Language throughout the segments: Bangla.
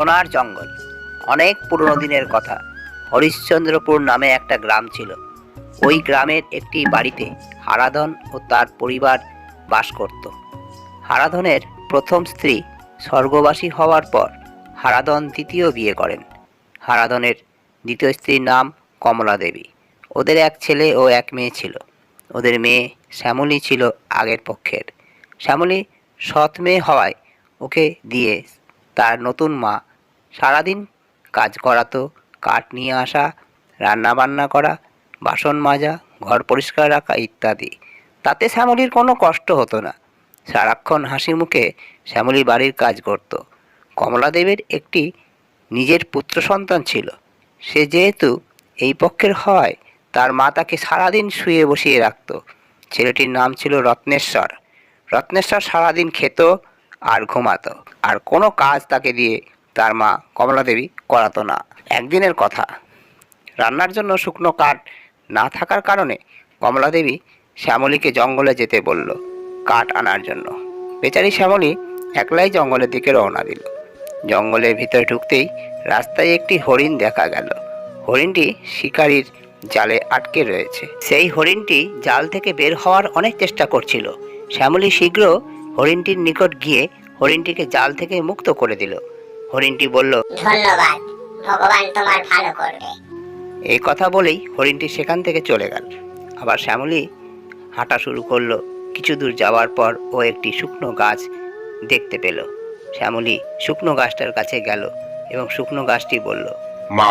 সোনার জঙ্গল। অনেক পুরনো দিনের কথা। হরিশ্চন্দ্রপুর নামে একটা গ্রাম ছিল। ওই গ্রামের একটি বাড়িতে হারাধন ও তার পরিবার বাস করত। হারাধনের প্রথম স্ত্রী স্বর্গবাসী হওয়ার পর হারাধন দ্বিতীয় বিয়ে করেন। হারাধনের দ্বিতীয় স্ত্রীর নাম কমলা দেবী। ওদের এক ছেলে ও এক মেয়ে ছিল। ওদের মেয়ে শ্যামলী ছিল আগের পক্ষের। শ্যামলী সৎ মেয়ে হওয়ায় ওকে দিয়ে তার নতুন মা সারাদিন কাজ করাতো কাঠ নিয়ে আসা রান্না বান্না করা, বাসন মাজা, ঘর পরিষ্কার রাখা ইত্যাদি। তাতে শ্যামলীর কোনো কষ্ট হতো না। সারাক্ষণ হাসি মুখে শ্যামলী বাড়ির কাজ করত। কমলাদেবের একটি নিজের পুত্র সন্তান ছিল। সে যেহেতু এই পক্ষের হওয়ায় তার মা তাকে সারাদিন শুয়ে বসিয়ে রাখত। ছেলেটির নাম ছিল রত্নেশ্বর। রত্নেশ্বর সারাদিন খেত আর ঘুমাতো। আর কোনো কাজ তাকে দিয়ে তার মা কমলাদেবী করাতো না। একদিনের কথা, রান্নার জন্য শুকনো কাঠ না থাকার কারণে কমলাদেবী শ্যামলীকে জঙ্গলে যেতে বলল কাঠ আনার জন্য। বেচারি শ্যামলী একলাই জঙ্গলের দিকে রওনা দিল। জঙ্গলের ভিতরে ঢুকতেই রাস্তায় একটি হরিণ দেখা গেল। হরিণটি শিকারীর জালে আটকে রয়েছে। সেই হরিণটি জাল থেকে বের হওয়ার অনেক চেষ্টা করছিল। শ্যামলী শীঘ্র হরিণটির নিকট গিয়ে হরিণটিকে জাল থেকে মুক্ত করে দিল। হরিণটি বলল ধন্যবাদ ভগবান তোমার ভালো করবে। এই কথা বলেই হরিণটি সেখান থেকে চলে গেল। আবার শ্যামলী হাঁটা শুরু করল। কিছু দূর যাওয়ার পর ও একটি শুকনো গাছ দেখতে পেল। শ্যামলী শুকনো গাছটার কাছে গেল এবং শুকনো গাছটি বলল মা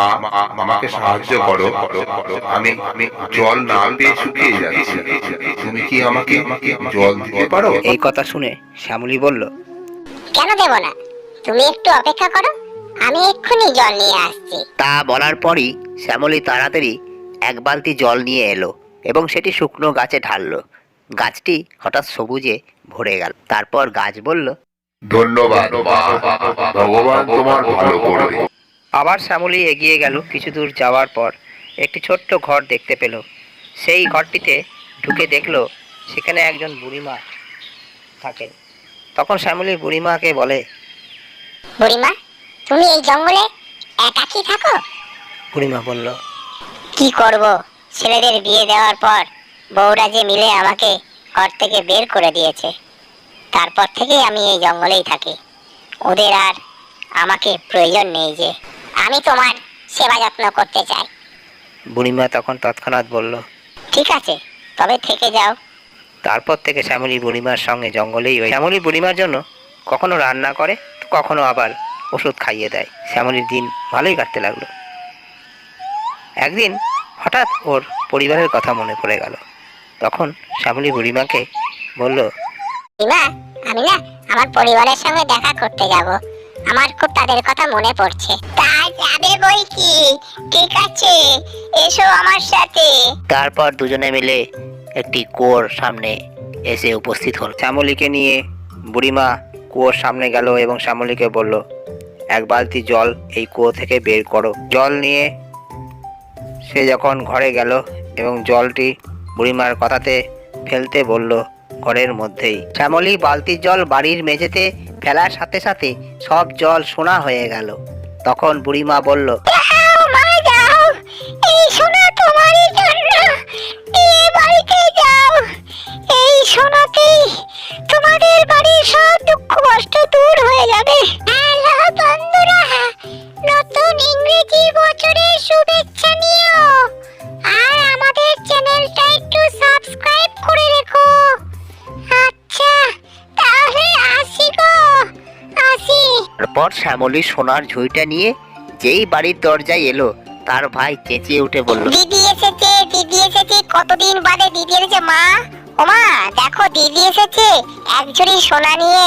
আমাকে সাহায্য করো। আমি আমি জল না পেয়ে শুকিয়ে যাচ্ছি। তুমি কি আমাকে জল দিতে পারো? এই কথা শুনে শ্যামলী বলল কেন দেব না? তুমি একটু অপেক্ষা করো আমি এক্ষুনি জল নিয়ে আসছি। তা বলার পরই শ্যামলী তাড়াতাড়ি এক বালতি জল নিয়ে এলো এবং সেটি শুকনো গাছে ঢাললো। গাছটি হঠাৎ সবুজে ভরে গেল। তারপর গাছ বলল ধন্যবাদ ভগবান তোমার ভালো করবে আবার শ্যামলী এগিয়ে গেল কিছু দূর যাওয়ার পর। একটি ছোট্ট ঘর দেখতে পেল। সেই ঘরটিতে ঢুকে দেখল সেখানে একজন বুড়িমা থাকেন। তখন শ্যামলী বুড়িমাকে বলে বুড়িমা তুমি এই জঙ্গলে একাকি থাকো? বুড়িমা বলল কি করব? ছেলেদের বিয়ে দেওয়ার পর বউরা যে মিলে আমাকে ঘর থেকে বের করে দিয়েছে তারপর থেকেই আমি এই জঙ্গলেই থাকি। ওদের আর আমাকে প্রয়োজন নেই যে আমি তোমার সেবা যত্ন করতে চাই। বুড়িমা তখন তৎক্ষণাৎ বলল ঠিক আছে তবে থেকে যাও। তারপর থেকে শ্যামলী বুড়িমার সঙ্গে জঙ্গলেই ওই শ্যামলী বুড়িমার জন্য কখনো রান্না করে? কখনো আবার ওষুধ খাইয়ে দেয়। শ্যামলীর দিন ভালোই কাটতে লাগল। একদিন হঠাৎ ওর পরিবারের কথা মনে পড়ে গেল। তখন শ্যামলী বুড়িমাকে বলল মা আমি না আমার পরিবারের সঙ্গে দেখা করতে যাব। আমার খুব তাদের কথা মনে পড়ছে। তা যাবে বই কি? ঠিক আছে এসো আমার সাথে। তারপর দুজনে মিলে একটি কুয়োর সামনে এসে উপস্থিত হল। শ্যামলীকে নিয়ে বুড়িমা কুয়োর সামনে গেল এবং শ্যামলীকে বলল, এক বালতি জল এই কুয়ো থেকে বের করো। জল নিয়ে সে যখন ঘরে গেল এবং জলটি বুড়িমার কথাতে ফেলতে বলল ঘরের মধ্যেই, শ্যামলী বালতির জল বাড়ির মেঝেতে ফেলার সাথে সাথে সব জল সোনা হয়ে গেল। তখন বুড়িমা বলল যাও মা যাও। আসি গো। আসি। তারপর শ্যামলী সোনার ঝুঁইটা নিয়ে যেই বাড়ির দরজায় এলো তার ভাই চেঁচিয়ে উঠে বলল দিদি এসেছে দিদি এসেছে কতদিন বাদে দিদি এসেছে মা? ওমা মা দেখো দিদি এসেছে এক ঝুড়ি সোনা নিয়ে।